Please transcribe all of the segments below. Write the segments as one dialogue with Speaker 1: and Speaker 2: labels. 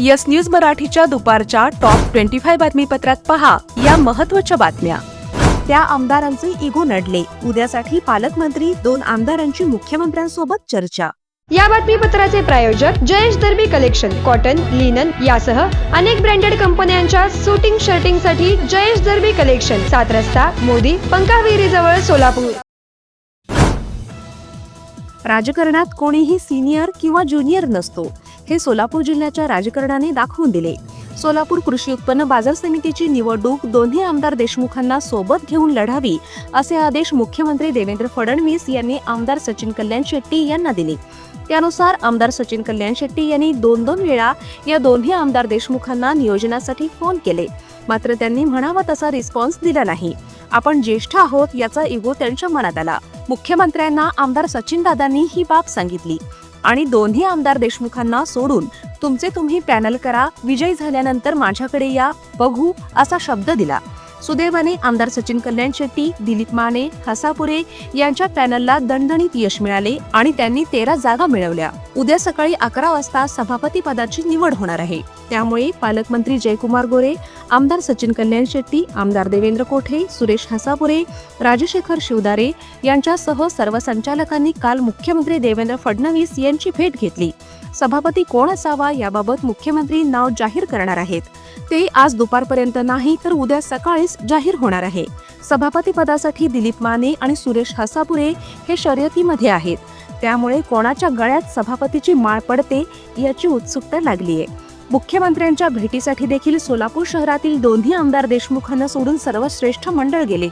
Speaker 1: Yes news मराठीच्या दुपारच्या top twenty five बातमीपत्रात पहा या महत्त्वाच्या बातम्या. त्या आमदारांचे इगो नडले. उद्यासाठी पालकमंत्री दोन आमदारांची मुख्यमंत्र्यांसोबत चर्चा.
Speaker 2: या बातमीपत्राचे प्रायोजक Jayesh Darbi collection cotton linen यासह अनेक ब्रँडेड कंपन्यांच्या सुटिंग शर्टिंगसाठी जयेश दर्बी कलेक्शन सात रस्ता मोदी पंकाविहिरी जवळ सोलापूर.
Speaker 1: राजकारणात कोणीही सिनियर किंवा ज्युनियर नसतो. हे सोलापूर जिल्ह्याच्या राजकारणाने दाखवून दिले. सोलापूर कृषी उत्पन्न बाजार समितीची निवडणूक दोन्ही आमदार देशमुखांना सोबत घेऊन लढावी असे आदेश मुख्यमंत्री देवेंद्र फडणवीस यांनी आमदार सचिन कल्याण शेट्टी यांना दिले. त्यानुसार आमदार सचिन कल्याण शेट्टी यांनी दोन दोन वेळा या दोन्ही आमदार देशमुखांना नियोजनासाठी फोन केले. मात्र त्यांनी म्हणावा तसा रिस्पॉन्स दिला नाही. आपण ज्येष्ठ आहोत याचा इगो त्यांच्या मनात आला. मुख्यमंत्र्यांना आमदार सचिन दादांनी ही बाब सांगितली. आणि दोन्ही आमदार देशमुखांना सोडून तुमचे तुम्ही पॅनल करा. विजयी झाल्यानंतर माझ्याकडे या. बघू असा शब्द दिला. सुदैवाने आमदार सचिन कल्याण शेट्टी दिलीप माने हसापुरे यांच्या पॅनलला दणदणीत यश मिळाले आणि त्यांनी तेरा जागा मिळवल्या. उद्या सकाळी अकरा वाजता सभापती पदाची निवड होणार आहे. त्यामुळे पालकमंत्री जयकुमार गोरे आमदार सचिन कल्याण शेट्टी आमदार देवेंद्र कोठे सुरेश हसापुरे राजशेखर शिवदारे यांच्यासह सर्व संचालकांनी काल मुख्यमंत्री देवेंद्र फडणवीस यांची भेट घेतली. सभापती कोण असावा याबाबत मुख्यमंत्री नाव जाहीर करणार आहेत. ते आज दुपारपर्यंत नाही तर उद्या सकाळीच जाहीर होणार आहे. सभापती पदासाठी दिलीप माने आणि सुरेश हसापुरे हे शर्यतीमध्ये आहेत. त्यामुळे कोणाच्या गळ्यात सभापतीची माळ पडते याची उत्सुकता लागलीय मुख्यमंत्र्यांच्या भेटीसाठी देखील सोलापूर शहरातील दोन्ही आमदार देशमुखांना सोडून सर्वश्रेष्ठ मंडळ गेले.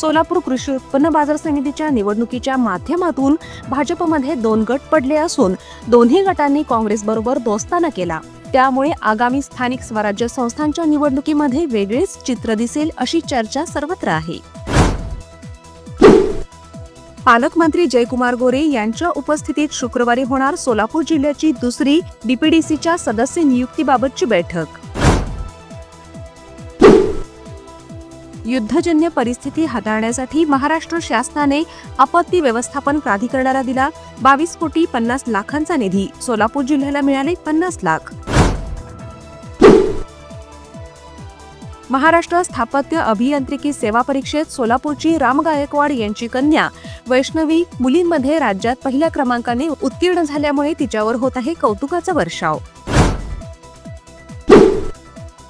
Speaker 1: सोलापूर कृषी उत्पन्न बाजार समितीच्या निवडणुकीच्या माध्यमातून भाजपमध्ये दोन गट पडले असून दोन्ही गटांनी काँग्रेसबरोबर दोस्ताना केला. त्यामुळे आगामी स्थानिक स्वराज्य संस्थांच्या निवडणुकीमध्ये वेगळेच चित्र दिसेल अशी चर्चा सर्वत्र आहे. पालकमंत्री जयकुमार गोरे यांच्या उपस्थितीत शुक्रवारी होणार सोलापूर जिल्ह्याची दुसरी डीपीडीसीच्या सदस्य नियुक्तीबाबतची बैठक. युद्धजन्य परिस्थिती हाताळण्यासाठी महाराष्ट्र शासनाने आपत्ती व्यवस्थापन प्राधिकरणाला दिला बावीस कोटी पन्नास लाखांचा निधी सोलापूर जिल्ह्याला मिळाले पन्नास लाख. महाराष्ट्र स्थापत्य अभियांत्रिकी सेवा परीक्षेत सोलापूरची राम गायकवाड यांची कन्या. वैष्णवी मुलींमध्ये राज्यात पहिल्या क्रमांकाने उत्तीर्ण झाल्यामुळे तिच्यावर होत आहे कौतुकाचा वर्षाव.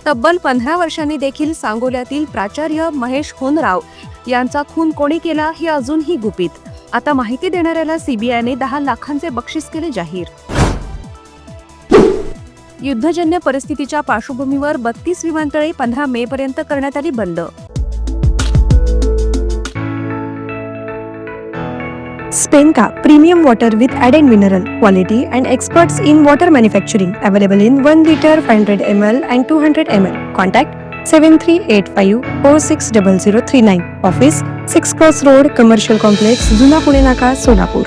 Speaker 1: तब्बल पंधरा वर्षांनी देखील सांगोल्यातील प्राचार्य महेश होनराव यांचा खून कोणी केला हे अजूनही गुपित. आता माहिती देणाऱ्याला सीबीआयने दहा लाखांचे बक्षीस केले जाहीर. युद्धजन्य परिस्थितीच्या पार्श्वभूमीवर बत्तीस विमानतळे पंधरा मे पर्यंत करण्यात आली बंद.
Speaker 3: स्पेनका premium water with add and mineral quality and experts in water manufacturing available in one litre five hundred M L and two hundred M L. Contact seven three eight five four six
Speaker 2: double zero three nine. Office six cross road commercial complex जुना पुणे नाका सोलापूर.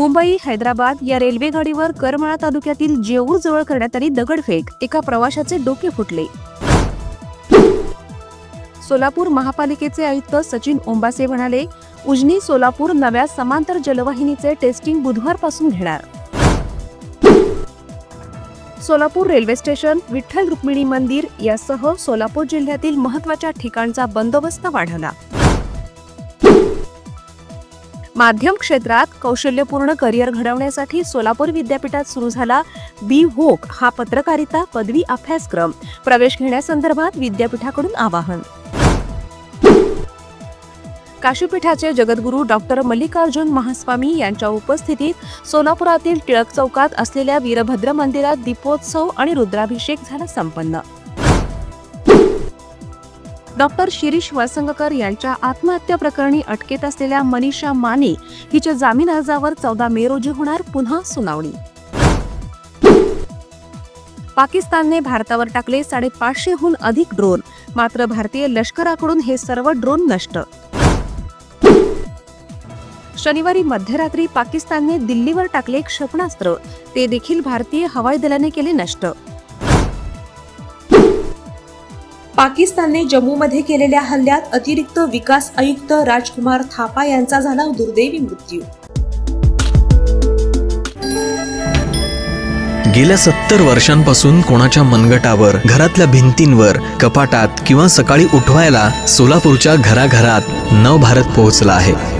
Speaker 1: मुंबई हैदराबाद या railway गाडीवर करमाळा तालुक्यातील जेऊर जवळ करण्यात आली दगडफेक. एका प्रवाशाचे डोके फुटले. सोलापूर महापालिकेचे आयुक्त सचिन ओंबासे म्हणाले उजनी सोलापूर नव्या समांतर जलवाहिनीचे टेस्टिंग बुधवारपासून घेणार. सोलापूर रेल्वे स्टेशन विठ्ठल रुक्मिणी मंदिर यासह सोलापूर जिल्ह्यातील महत्त्वाच्या ठिकाणचा बंदोबस्त वाढवला. माध्यम क्षेत्रात कौशल्यपूर्ण करिअर घडवण्यासाठी सोलापूर विद्यापीठात सुरू झाला बी होक हा पत्रकारिता पदवी अभ्यासक्रम. प्रवेश घेण्यासंदर्भात विद्यापीठाकडून आवाहन. काशीपीठाचे जगद्गुरू डॉक्टर मल्लिकार्जुन महास्वामी यांच्या उपस्थितीत सोलापुरातील टिळक चौकात असलेल्या वीरभद्र मंदिरात दीपोत्सव आणि रुद्राभिषेक झाला संपन्न. डॉक्टर शिरीष वळसंगकर यांच्या आत्महत्या प्रकरणी अटकेत असलेल्या मनीषा माने हिच्या जामीन अर्जावर चौदा मे रोजी होणार पुन्हा सुनावणी. पाकिस्तानने भारतावर टाकले साडेपाचशेहून अधिक ड्रोन मात्र भारतीय लष्कराकडून हे सर्व ड्रोन नष्ट. शनिवारी मध्यरात्री पाकिस्तानने दिल्लीवर टाकले क्षेपणास्त्र ते देखील भारतीय हवाई दलाने केले नष्ट.
Speaker 4: पाकिस्तानने जम्मूमध्ये केलेल्या हल्ल्यात अतिरिक्त विकास आयुक्त राजकुमार थापा यांचा झाला दुर्दैवी मृत्यू.
Speaker 5: गेल्या सत्तर वर्षांपासून कोणाच्या मनगटावर घरातल्या भिंतींवर कपाटात किंवा सकाळी उठवायला सोलापूरच्या घराघरात नवभारत पोहोचला आहे.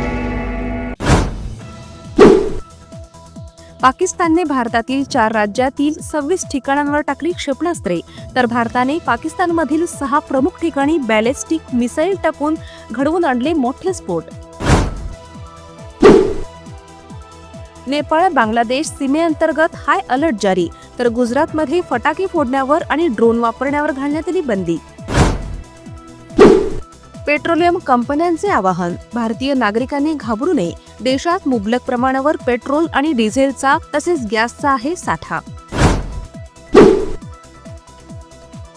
Speaker 1: पाकिस्तानने भारतातील चार राज्यातील सव्वीस ठिकाणांवर टाकली क्षेपणास्त्रे. तर भारताने पाकिस्तानमधील सहा प्रमुख ठिकाणी बॅलेस्टिक मिसाईल टाकून घडवून आणले मोठे स्फोट. नेपाळ बांगलादेश सीमेअंतर्गत हाय अलर्ट जारी. तर गुजरातमध्ये फटाके फोडण्यावर आणि ड्रोन वापरण्यावर घालण्यात आली बंदी. पेट्रोलियम कंपन्यांचे आवाहन. भारतीय नागरिकांनी घाबरू नये. देशात मुबलक प्रमाणावर पेट्रोल आणि डिझेलचा तसेच गॅसचा आहे साठा.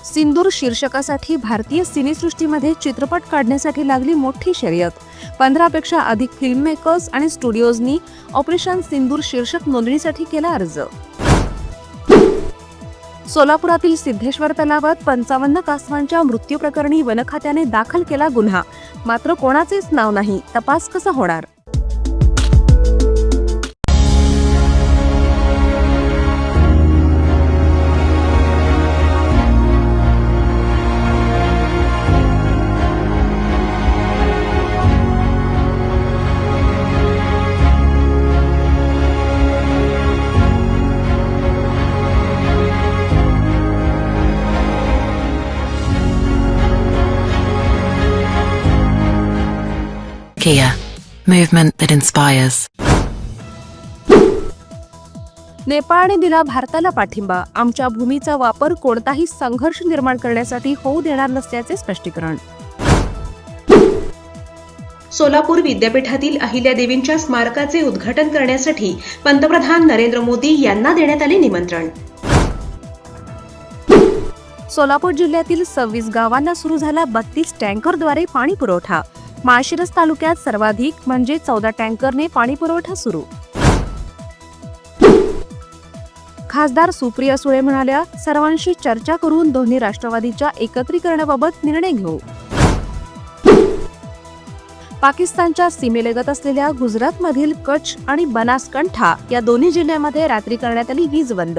Speaker 1: सिंदूर शीर्षकासाठी भारतीय सिनेसृष्टीमध्ये चित्रपट काढण्यासाठी लागली मोठी शर्यत. पंधरापेक्षा अधिक फिल्म मेकर्स आणि स्टुडिओजनी ऑपरेशन सिंदूर शीर्षक नोंदणीसाठी केला अर्ज. सोलापुरातील सिद्धेश्वर तलावात पंचावन्न कासवांच्या मृत्यू प्रकरणी वनखात्याने दाखल केला गुन्हा. मात्र कोणाचेच नाव नाही. तपास कसा होणार?
Speaker 6: Kia, movement that inspires.
Speaker 1: नेपाळने दिला भारताला पाठिंबा. आमच्या भूमीचा वापर कोणताही संघर्ष निर्माण करण्यासाठी होऊ देणार नसल्याचे स्पष्टीकरण.
Speaker 4: सोलापूर विद्यापीठातील अहिल्यादेवींच्या स्मारकाचे उद्घाटन करण्यासाठी पंतप्रधान नरेंद्र मोदी यांना देण्यात आले निमंत्रण.
Speaker 1: सोलापूर जिल्ह्यातील सव्वीस गावांना सुरू झाला बत्तीस टँकरद्वारे पाणी पुरवठा माळशिरस तालुक्यात सर्वाधिक म्हणजे चौदा टँकरने पाणी पुरवठा सुरू. खासदार सुप्रिया सुळे म्हणाल्या सर्वांशी चर्चा करून दोन्ही राष्ट्रवादीच्या एकत्रीकरणाबाबत निर्णय घेऊ. पाकिस्तानच्या सीमेलगत असलेल्या गुजरातमधील कच्छ आणि बनासकंठा या दोन्ही जिल्ह्यांमध्ये रात्री करण्यात आली वीज बंद